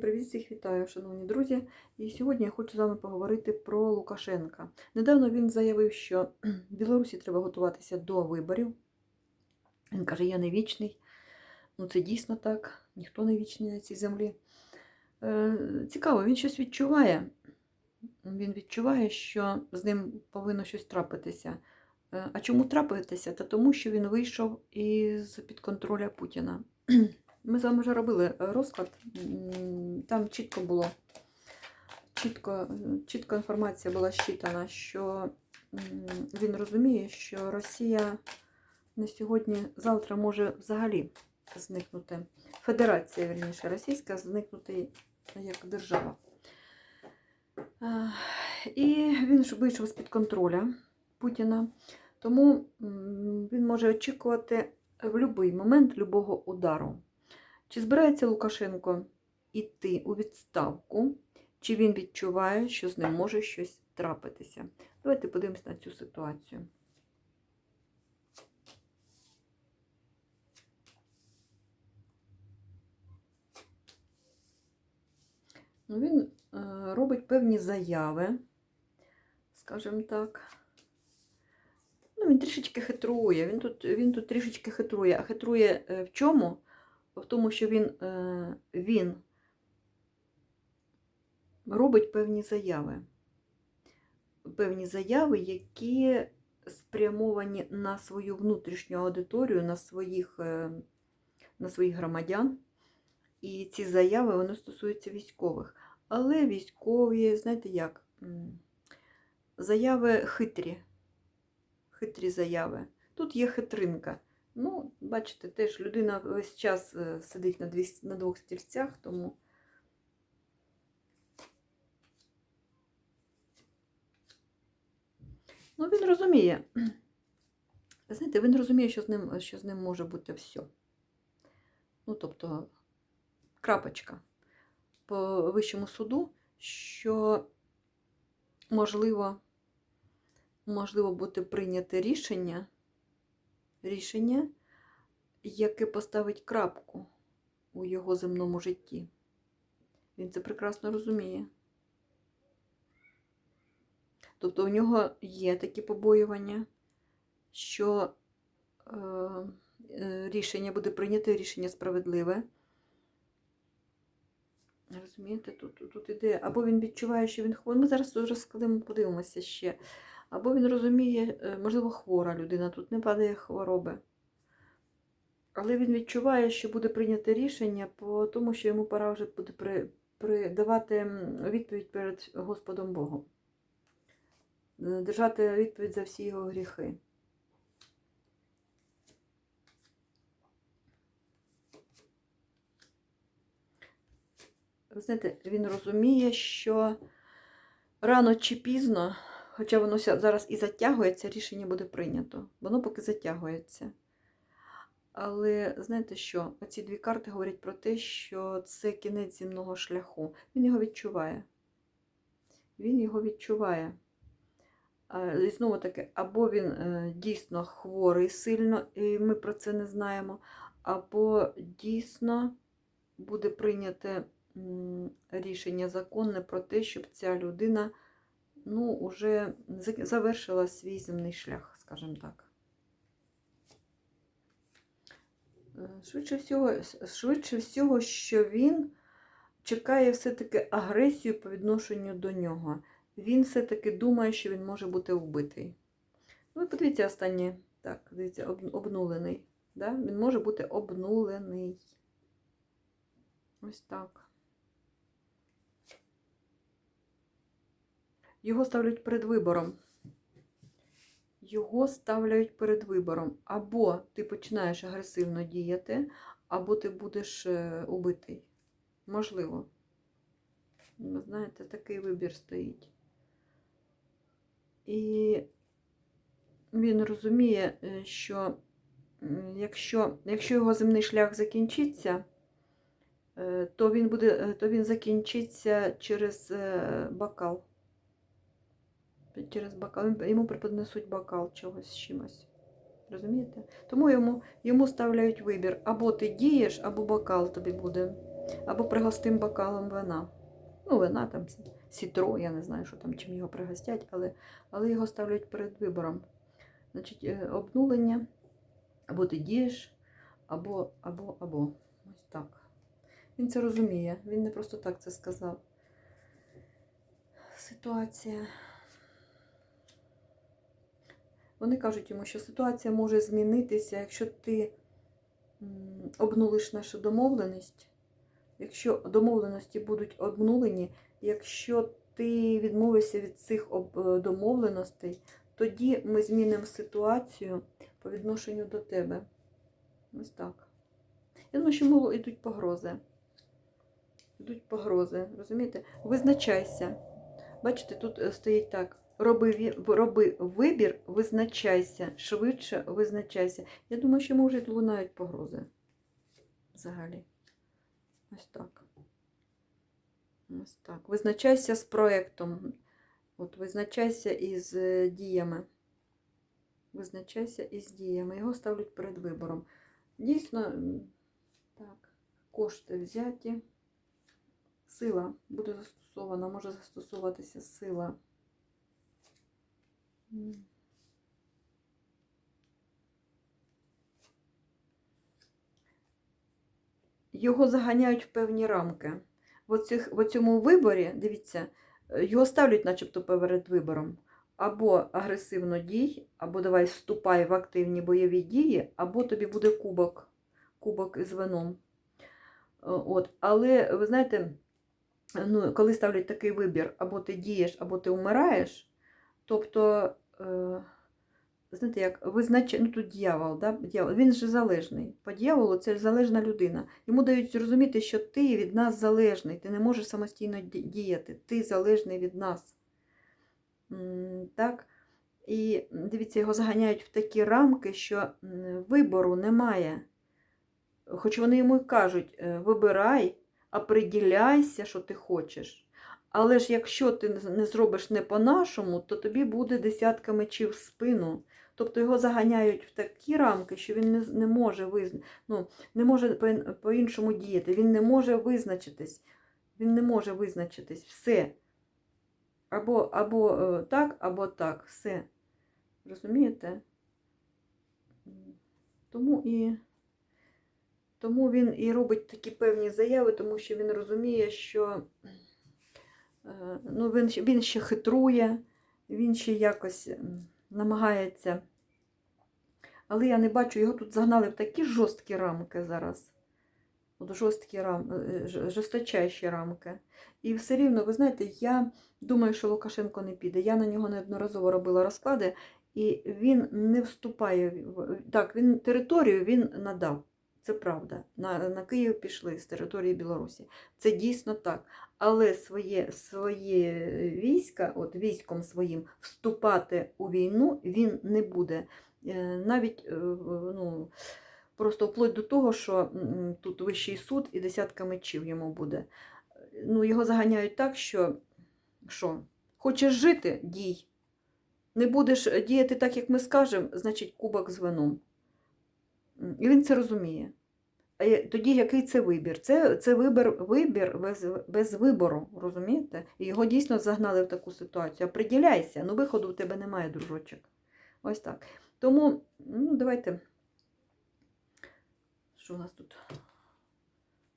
Привіт, всіх вітаю, шановні друзі. І сьогодні я хочу з вами поговорити про Лукашенка. Недавно він заявив, що в Білорусі треба готуватися до виборів. Він каже, я не вічний. Ну, це дійсно так, ніхто не вічний на цій землі. Е, цікаво, він щось відчуває. Він відчуває, що з ним повинно щось трапитися. Е, а чому трапитися? Та тому, що він вийшов із під контроля Путіна. Ми з вами вже робили розклад. Там чітко було, чітко, чітко інформація була щитана, що він розуміє, що Росія на сьогодні, завтра може взагалі зникнути. Федерація, вірніше, російська, зникнути як держава. І він вийшов з-під контроля Путіна. Тому він може очікувати в будь-який момент любого удару. Чи збирається Лукашенко йти у відставку, чи він відчуває, що з ним може щось трапитися? Давайте подивимось на цю ситуацію. Ну, Він е, робить певні заяви, скажімо так. Ну, він трішечки хитрує. Він тут, він тут трішечки хитрує. А хитрує е, в чому? В тому, що він, е, він робить певні заяви. Певні заяви, які спрямовані на свою внутрішню аудиторію, на своїх, е, на своїх громадян. І ці заяви вони стосуються військових. Але військові, знаєте як, заяви хитрі. Хитрі заяви. Тут є хитринка. Ну, бачите, теж людина весь час е, сидить на, дві, на двох стільцях, тому. Ну, він розуміє. Знаєте, він розуміє, що з ним, що з ним може бути все. Ну, тобто, крапочка по вищому суду, що можливо, можливо бути прийняте рішення рішення, яке поставить крапку у його земному житті. Він це прекрасно розуміє. Тобто у нього є такі побоювання, що е, е, рішення буде прийнято, рішення справедливе. Розумієте, тут, тут, тут іде. Або він відчуває, що він хворий. Ми зараз розкладемо, подивимося ще. Або він розуміє, е, можливо, хвора людина, тут не падає хвороби. Але він відчуває, що буде прийняте рішення, по тому що йому пора вже буде при, при, давати відповідь перед Господом Богом. Е, Держати відповідь за всі його гріхи. Ви знаєте, він розуміє, що рано чи пізно Хоча воно зараз і затягується, рішення буде прийнято. Воно поки затягується. Але знаєте що? Оці дві карти говорять про те, що це кінець земного шляху. Він його відчуває. Він його відчуває. І знову таки, або він е, дійсно хворий сильно, і ми про це не знаємо, або дійсно буде прийняте рішення законне про те, щоб ця людина ну, уже завершила свій земний шлях, скажімо так. Е, Швидше всього, швидше всього, що він чекає все-таки агресію по відношенню до нього. Він все-таки думає, що він може бути вбитий. Ну і подивіться останнє. Так, дивіться, об- обнулений. Да? Він може бути обнулений. Ось так. Його ставлять перед вибором. Його ставляють перед вибором. Або ти починаєш агресивно діяти, або ти будеш е, убитий. Можливо. Ви знаєте, такий вибір стоїть. І він розуміє, е, що якщо, якщо його земний шлях закінчиться, е, то він, буде, то він закінчиться через бокал. Через бокал. Йому преподнесуть бокал чогось з чимось. Розумієте? Тому йому, йому ставляють вибір. Або ти дієш, або бокал тобі буде. або пригостим бокалом вина. Ну, вина там сітро, я не знаю, що там чим його пригостять, але, але його ставлять перед вибором. Значить, е, обнулення, або ти дієш, або, або, або. Ось так. Він це розуміє, він не просто так це сказав. Ситуація. Вони кажуть йому, що ситуація може змінитися, якщо ти обнулиш нашу домовленість, якщо домовленості будуть обнулені, якщо ти відмовишся від цих е, домовленостей, тоді ми змінимо ситуацію по відношенню до тебе. Ось так. Я думаю, що мало йдуть погрози. Йдуть погрози, розумієте? Визначайся. Бачите, тут е, стоїть так. Роби, роби вибір, визначайся, швидше визначайся. Я думаю, що може лунають погрози. Взагалі. Ось так. Ось так. Визначайся з проєктом. От визначайся із е, діями. Визначайся із діями. Його ставлять перед вибором. Дійсно, так, кошти взяті. Сила буде застосована, може застосовуватися сила. Його заганяють в певні рамки. В, оцих, в цьому виборі, дивіться, е, його ставлять начебто перед вибором. Або агресивно дій, або давай вступай в активні бойові дії, або тобі буде кубок, кубок із вином. Е, От. Але ви знаєте, ну, коли ставлять такий вибір, або ти дієш, або ти вмираєш, тобто, знаєте, як визнач... ну тут дьявол, да? дьявол, він же залежний. По дьяволу це залежна людина. Йому дають зрозуміти, що ти від нас залежний, ти не можеш самостійно діяти, ти залежний від нас. Так? І дивіться, його заганяють в такі рамки, що вибору немає. Хоч вони йому й кажуть, е, вибирай, оприділяйся, що ти хочеш. Але ж якщо ти не- зробиш не по-нашому, то тобі буде десятка мечів в спину. Тобто його заганяють в такі рамки, що він не, не може визна... ну, може по- по-іншому діяти, він не може визначитись. Він не може визначитись. Все. Або, або е, так, або так. Все. Розумієте? Тому і. Тому він і робить такі певні заяви, тому що він розуміє, що ну, він, він ще хитрує, він ще якось намагається. Але я не бачу, його тут загнали в такі жорсткі рамки зараз. От жорсткі рам, е, жорсточайші рамки. І все рівно, ви знаєте, я думаю, що Лукашенко не піде. Я на нього неодноразово робила розклади, і він не вступає. Так, він територію він надав. Це правда. На, на Київ пішли з території Білорусі. Це дійсно так. Але своє, своє війська, от військом своїм, вступати у війну він не буде. Е, Навіть е, ну, просто вплоть до того, що тут вищий суд і десятка мечів йому буде. Ну, його заганяють так, що, що хочеш жити дій. Не будеш діяти так, як ми скажемо, значить кубок з вином. І він це розуміє. Тоді який це вибір? Це, це вибір, вибір без, без вибору, розумієте? Його дійсно загнали в таку ситуацію. Оприділяйся, ну виходу в тебе немає, дружочок. Ось так. Тому, ну, давайте. Що у нас тут?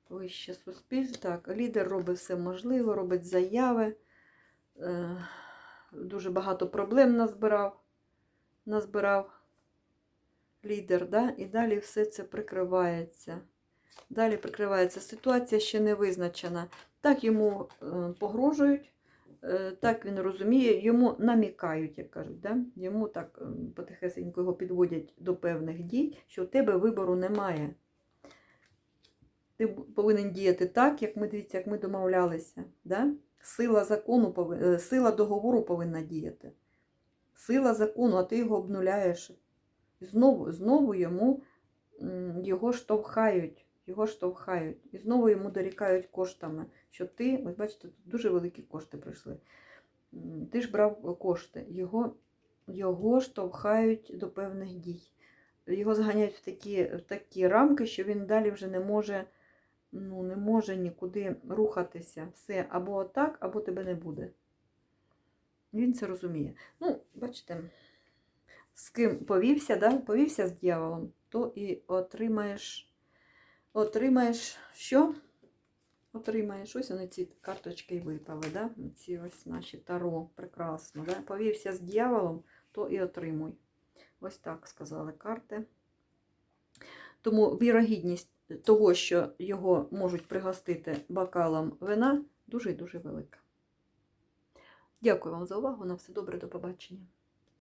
Вище суспільство. Так, лідер робить все можливе, робить заяви. Е, дуже багато проблем назбирав. Назбирав лідер, да? і далі все це прикривається. Далі прикривається ситуація ще не визначена. Так йому е, погрожують, е, так він розуміє, йому намікають, як кажуть. Да? Йому так потихесенько його підводять до певних дій, що у тебе вибору немає. Ти повинен діяти так, як ми дивіться, як ми домовлялися. Да? Сила закону е, сила договору повинна діяти. Сила закону, а ти його обнуляєш. Знову, знову йому його штовхають, його штовхають. І знову йому дорікають коштами, що ти, ось бачите, тут дуже великі кошти прийшли. Ти ж брав кошти, його, його штовхають до певних дій. Його зганяють в такі, в такі рамки, що він далі вже не може ну, не може нікуди рухатися. Все або отак, або тебе не буде. Він це розуміє. Ну, бачите, з ким повівся, да? повівся з дьяволом, то і отримаєш, отримаєш що? Отримаєш, ось вони ці карточки і випали, да? ці ось наші таро, прекрасно. Да? Повівся з дьяволом, то і отримуй. Ось так сказали карти. Тому вірогідність того, що його можуть пригостити бокалом вина, дуже і дуже велика. Дякую вам за увагу. На все добре, до побачення.